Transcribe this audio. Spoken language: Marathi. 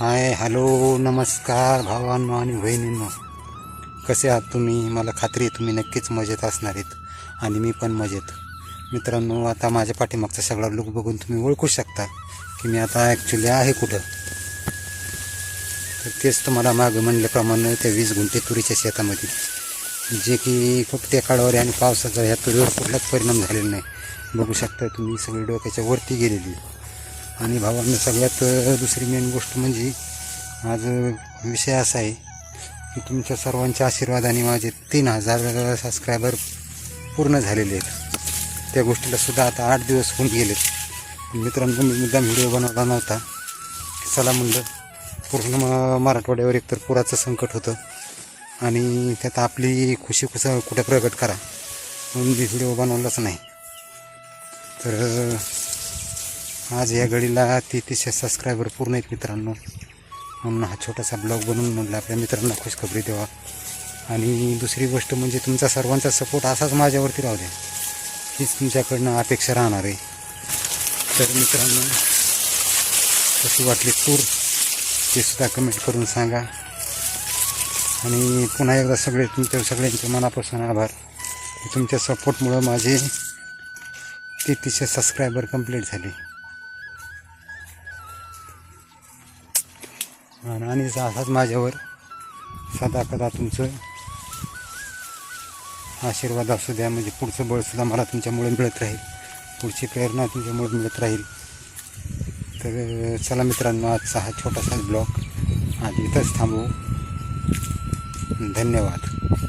हाय हॅलो नमस्कार भावांनो आणि बहिणींनो कसे आहात तुम्ही? मला खात्री आहे तुम्ही नक्कीच मजेत असणार आहेत आणि मी पण मजेत. मित्रांनो आता माझ्या पाठीमागचा सगळा लुक बघून तुम्ही ओळखू शकता की मी आता ॲक्च्युली आहे कुठं. तर तेच तुम्हाला मागं म्हणल्याप्रमाणे त्या वीस गुंठे तुरीच्या शेतामध्ये जे की फक्त एकाडावर काळावर आणि पावसाचा ह्या तुरीवर कुठलाच परिणाम झालेला नाही. बघू शकता तुम्ही सगळी डोक्याच्या वरती गेलेली आणि भावांना सगळ्यात दुसरी मेन गोष्ट म्हणजे आज विषय असा आहे की तुमच्या सर्वांच्या आशीर्वादाने माझे तीन हजार सबस्क्रायबर पूर्ण झालेले आहेत. त्या गोष्टीला सुद्धा आता आठ दिवस होऊन गेलेत. मित्रांनो मी मुद्दाम व्हिडिओ बनवला नव्हता. चला म्हणलं पूर्ण म- मराठवाड्यावर एकतर पुराचं संकट होतं. आणि त्यात आपली खुशी कुसा कुठे प्रकट करा. म्हणून मी व्हिडिओ बनवलाच नाही. तर आज या घडीला तेहतीसशे सबस्क्रायबर पूर्ण आहेत मित्रांनो. म्हणून हा छोटासा ब्लॉग बनवून म्हटलं आपल्या मित्रांना खुशखबरी द्यावा. आणि दुसरी गोष्ट म्हणजे तुमचा सर्वांचा सपोर्ट असाच माझ्यावरती राहू द्या. हीच तुमच्याकडनं अपेक्षा राहणार आहे. तर मित्रांनो कशी वाटली टूर ते सुद्धा कमेंट करून सांगा. आणि पुन्हा एकदा सगळे तुमच्या सगळ्यांचे मनापासून आभार. तुमच्या सपोर्टमुळं माझे तेहतीसशे सबस्क्रायबर कंप्लीट झाले. आणि असाच माझ्यावर सदा कदा तुमचं आशीर्वाद असू द्या. म्हणजे पुढचं बळसुद्धा मला तुमच्यामुळे मिळत राहील. पुढची प्रेरणा तुमच्यामुळे मिळत राहील. तर चला मित्रांनो आजचा हा छोटासा ब्लॉग आज इथंच थांबवू. धन्यवाद.